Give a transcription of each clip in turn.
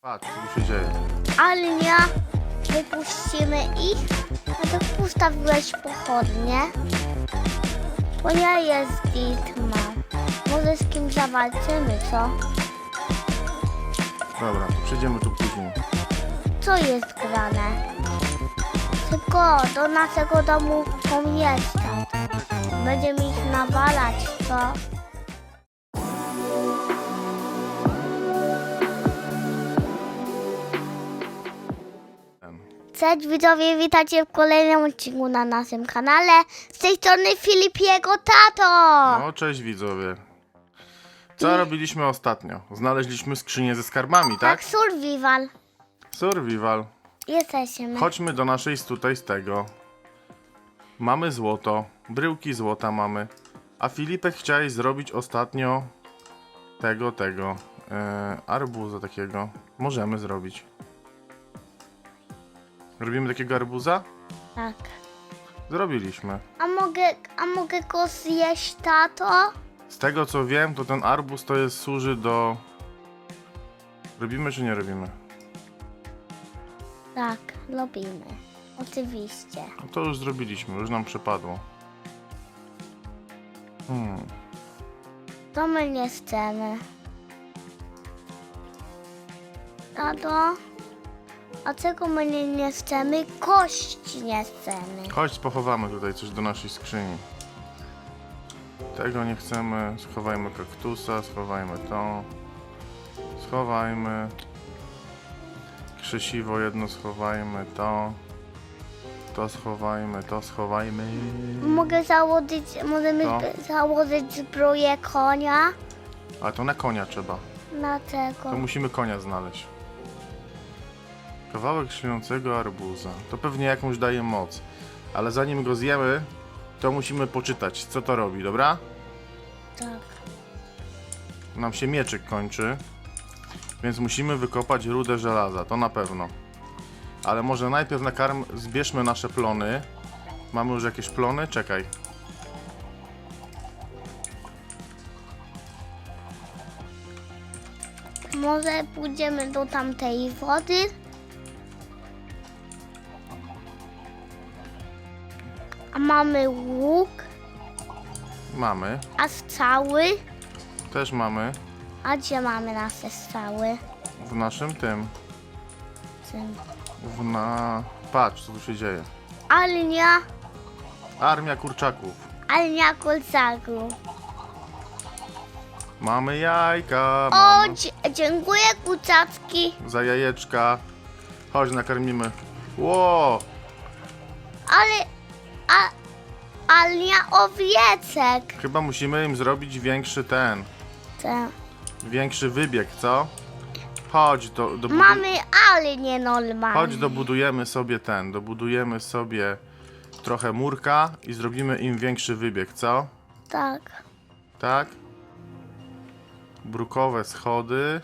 Patrz, co tu się dzieje. Ale nie wypuścimy ich. A to postawiłeś pochodnie. Bo ja jest Ditma. Może z kim zawalczymy, co? Dobra, to przejdziemy tu później. Co jest grane? Szybko, do naszego domu pomieszczać. Będziemy ich nawalać, co? Cześć widzowie, witajcie w kolejnym odcinku na naszym kanale. Z tej strony Filipiego tato. No, cześć widzowie. Co robiliśmy ostatnio? Znaleźliśmy skrzynię ze skarbami, tak? Tak, survival. Survival. Jesteśmy. Chodźmy do naszej z tutaj z tego. Mamy złoto, bryłki złota mamy. A Filipek chciałeś zrobić ostatnio tego, tego. E, arbuza takiego. Możemy zrobić. Robimy takiego arbuza? Tak. Zrobiliśmy. A mogę, a mogę go zjeść, tato? Z tego co wiem, to ten arbuz to jest służy do. Robimy czy nie robimy? Tak, lubimy. Oczywiście. No to już zrobiliśmy, już nam przepadło. Hmm. To my nie chcemy. Tato? A czego my nie, nie chcemy? Kości nie chcemy. Chodź, pochowamy tutaj coś do naszej skrzyni. Tego nie chcemy. Schowajmy kaktusa, schowajmy to. Schowajmy. Krzesiwo jedno schowajmy, to. To schowajmy, to schowajmy. Mogę założyć, możemy Co? zb- założyć zbroję konia? A to na konia trzeba. Na tego. To musimy konia znaleźć. Kawałek śniącego arbuza. To pewnie jakąś daje moc. Ale zanim go zjemy, to musimy poczytać, co to robi, dobra? Tak. Nam się mieczyk kończy, więc musimy wykopać rudę żelaza, to na pewno. Ale może najpierw na karm zbierzmy nasze plony. Mamy już jakieś plony? Czekaj. Może pójdziemy do tamtej wody? Mamy łuk, Mamy. a strzały? Też mamy A gdzie mamy nasze strzały? w naszym tym. Czym? W na... Patrz, co tu się dzieje. Ale nie, Armia kurczaków. ale nie kulcaku. Mamy jajka. O, Mamy... dzie- dziękuję kucacki. Za jajeczka. Chodź, nakarmimy. Ło! Ale, a, nie owiecek. Chyba musimy im zrobić większy ten. Tak. Większy wybieg, co? Chodź, do, do Mamy, ale nie normalnie. Chodź, dobudujemy sobie ten. Dobudujemy sobie trochę murka i zrobimy im większy wybieg, co? Tak. Tak? Brukowe schody.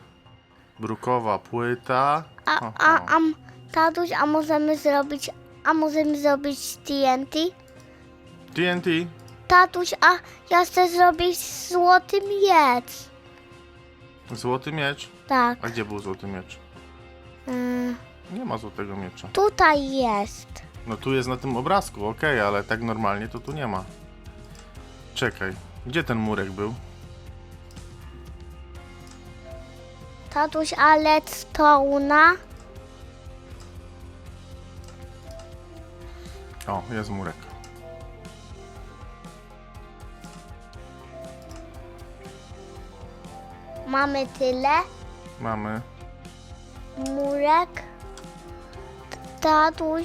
Brukowa płyta. A, Ho, a, a, tatuś, a możemy zrobić, a możemy zrobić TNT? TNT. Tatuś, a ja chcę zrobić złoty miecz. Złoty miecz. Tak. A gdzie był złoty miecz? Mm, Nie ma złotego miecza. tutaj jest. No tu jest na tym obrazku, okej, ale tak normalnie to tu nie ma. Czekaj, gdzie ten murek był? Tatuś, a redstone'a? O, jest murek. Mamy tyle. Mamy. Murek. Tatuś,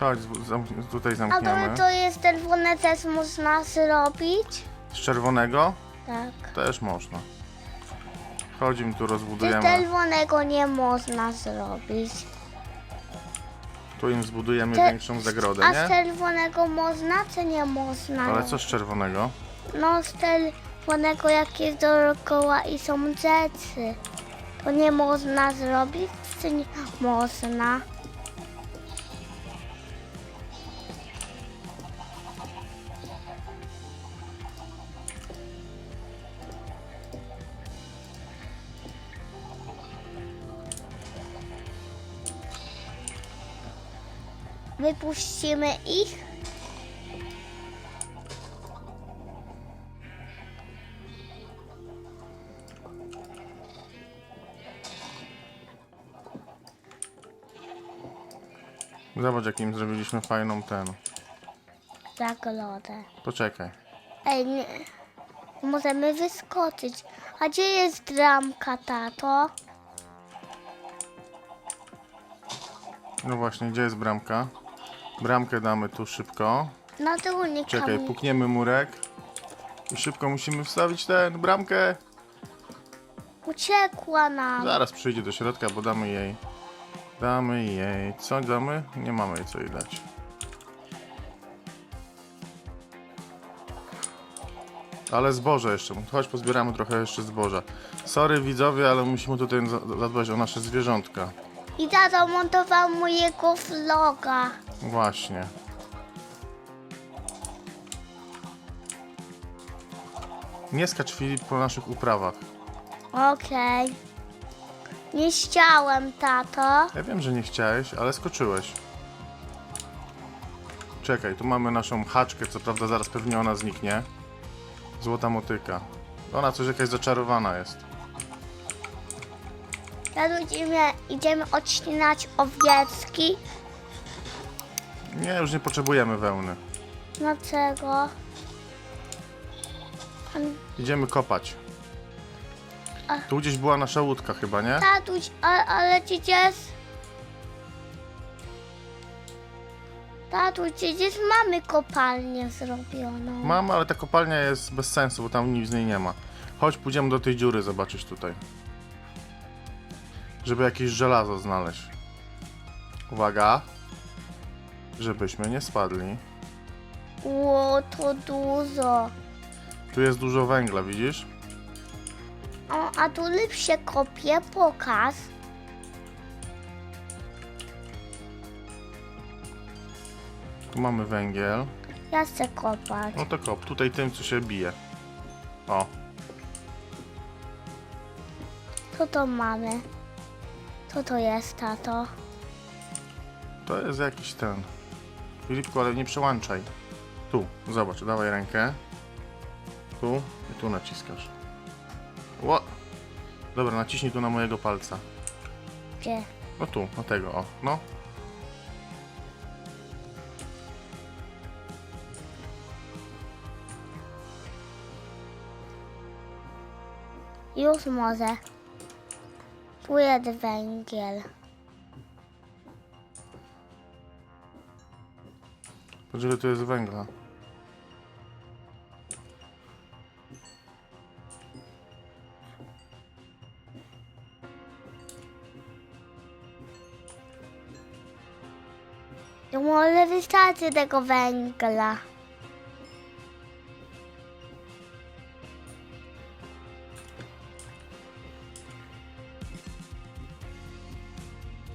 Chodź, z- tutaj a zamkniemy. to, to jest czerwone też można zrobić? Z czerwonego Tak. też można. Chodzimy tu, Z rozbudujemy. czerwonego nie można zrobić. Tu im zbudujemy Te- większą zagrodę, A z nie? czerwonego można, czy nie można? Ale co z czerwonego? No z czerwonego czerwonego, jak jest dookoła i są rzeczy. To nie można zrobić, czy nie można? Wypuścimy ich. Zobacz, jakim zrobiliśmy fajną ten. Zagrodę. Poczekaj. Ej, nie. Możemy wyskoczyć. A gdzie jest bramka, tato? No właśnie, gdzie jest bramka? Bramkę damy tu szybko. Na tyłu nie Czekaj, kamień. pukniemy murek. I szybko musimy wstawić ten, bramkę. Uciekła nam. Zaraz przyjdzie do środka, bo damy jej. Damy jej. Co damy? Nie mamy jej co jej dać. Ale zboże jeszcze. Chodź, pozbieramy trochę jeszcze zboża. Sorry widzowie, ale musimy tutaj za- zadbać o nasze zwierzątka. I tato montował mojego vloga. Właśnie. Nie skacz Filip po naszych uprawach. Okej. Nie chciałem, tato. Ja wiem, że nie chciałeś, ale skoczyłeś. Czekaj, tu mamy naszą haczkę, co prawda zaraz pewnie ona zniknie. Złota motyka. Ona coś jakaś zaczarowana jest. Teraz idziemy, idziemy odcinać owieczki. Nie, już nie potrzebujemy wełny. Dlaczego? Idziemy kopać. A. Tu gdzieś była nasza łódka chyba, nie? Tatuś, a, ale jest... Tatuś, gdzieś mamy kopalnię zrobioną. Mam, ale ta kopalnia jest bez sensu, bo tam nic z niej nie ma. Chodź, pójdziemy do tej dziury zobaczyć tutaj. Żeby jakieś żelazo znaleźć. Uwaga. Żebyśmy nie spadli. Ło, to dużo. Tu jest dużo węgla, widzisz? O, a tu lip się kopie, pokaż. Tu mamy węgiel. Ja chcę kopać. No to kop, tutaj tym, co się bije. O, Co to mamy? Co to jest, tato? to jest jakiś ten. Filipku, ale nie przełączaj. Tu, zobacz, dawaj rękę. Tu i tu naciskasz. Ło! Dobra, naciśnij tu na mojego palca. Gdzie? No tu, na tego, o. No. Już może. Jest węgiel. Ile tu jest węgla. Wystarczy tego węgla.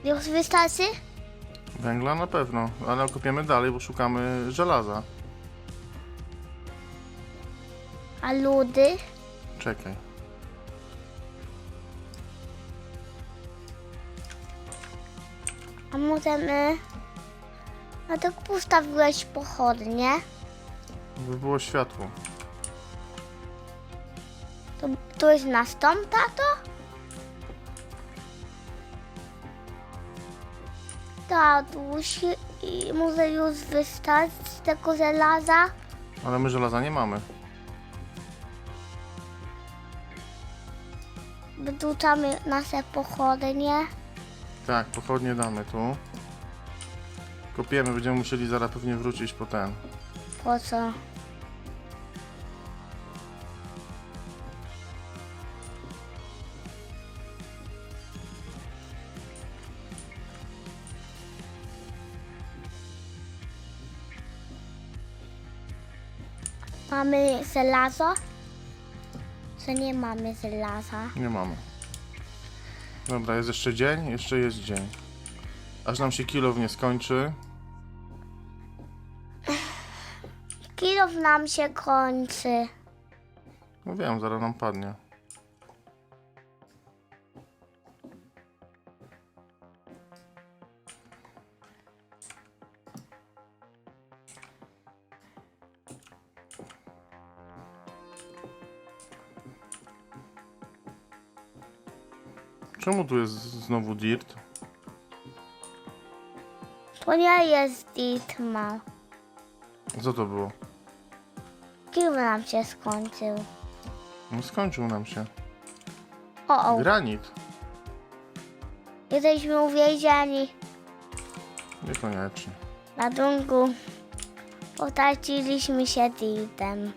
Już wystarczy? Węgla na pewno, ale kopiemy dalej, bo szukamy żelaza. A ludy? Czekaj. A możemy... A tak postawiłeś pochodnie. By było światło. To, to jest nasz dom, tato? Tatuś, i może już wystarczyć z tego żelaza? Ale my żelaza nie mamy. Wyrzucamy nasze pochodnie. Tak, pochodnie damy tu. Kopiemy, będziemy musieli zaraz pewnie wrócić po ten. Po co? Mamy żelazo? Czy nie mamy żelaza? Nie mamy. Dobra, jest jeszcze dzień? Jeszcze jest dzień. Aż nam się kilo nie skończy. Kilof nam się kończy. No Mówiłem, zaraz nam padnie. Czemu tu jest znowu dirt? To nie jest Dietmar. Co to było? Kim nam się skończył? No skończył nam się. O, o. Granit. Jesteśmy uwięzieni Niekoniecznie. na dungu. Potraciliśmy się Ditem.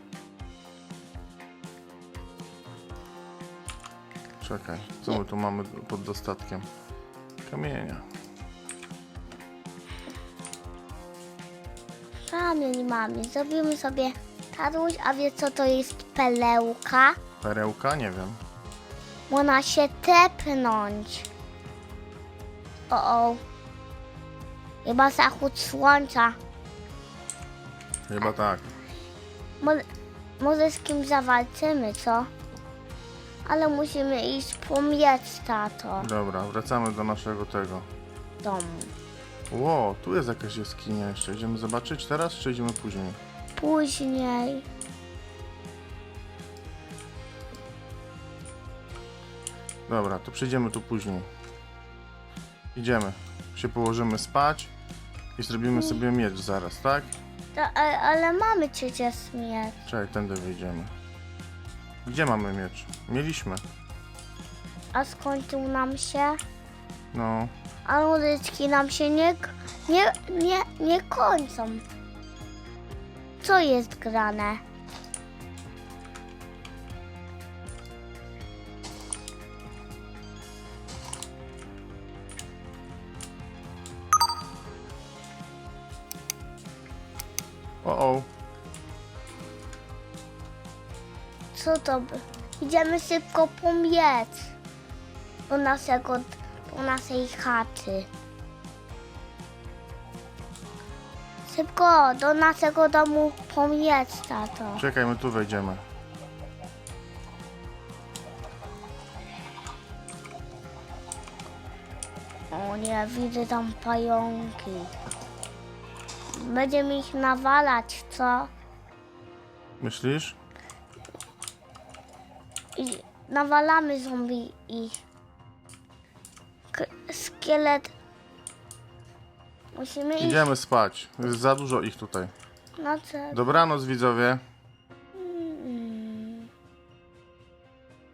Czekaj, co my tu mamy pod dostatkiem? Kamienia. Kamień mamy. Zrobimy sobie taruś, a wie co to jest pelełka? Perełka? Nie wiem. Można się tepnąć. O, o. Chyba zachód słońca. Chyba tak. Może, może z kim zawalczymy, co? Ale musimy iść po miecz, tato. Dobra, wracamy do naszego tego. Domu. Ło, tu jest jakaś jaskinia jeszcze. Idziemy zobaczyć teraz, czy idziemy później? Później. Dobra, to przyjdziemy tu później. Idziemy. Się położymy spać i zrobimy sobie miecz zaraz, tak? To, ale, ale mamy przecież miecz. Czekaj, tędy wyjdziemy. Gdzie mamy miecz? Mieliśmy. A skończył nam się. No, A muzyczki nam się nie, nie, nie, nie kończą. Co jest grane? o o. Co to by? Idziemy szybko po miecz. Do naszego, do naszej chaty. Szybko, do naszego domu po miecz, tato. Czekaj, my tu wejdziemy. O nie, widzę tam pająki. Będziemy ich nawalać, co? Myślisz? I nawalamy zombie ich. K- szkielet. Musimy iść Idziemy spać. Jest za dużo ich tutaj. Dobranoc widzowie.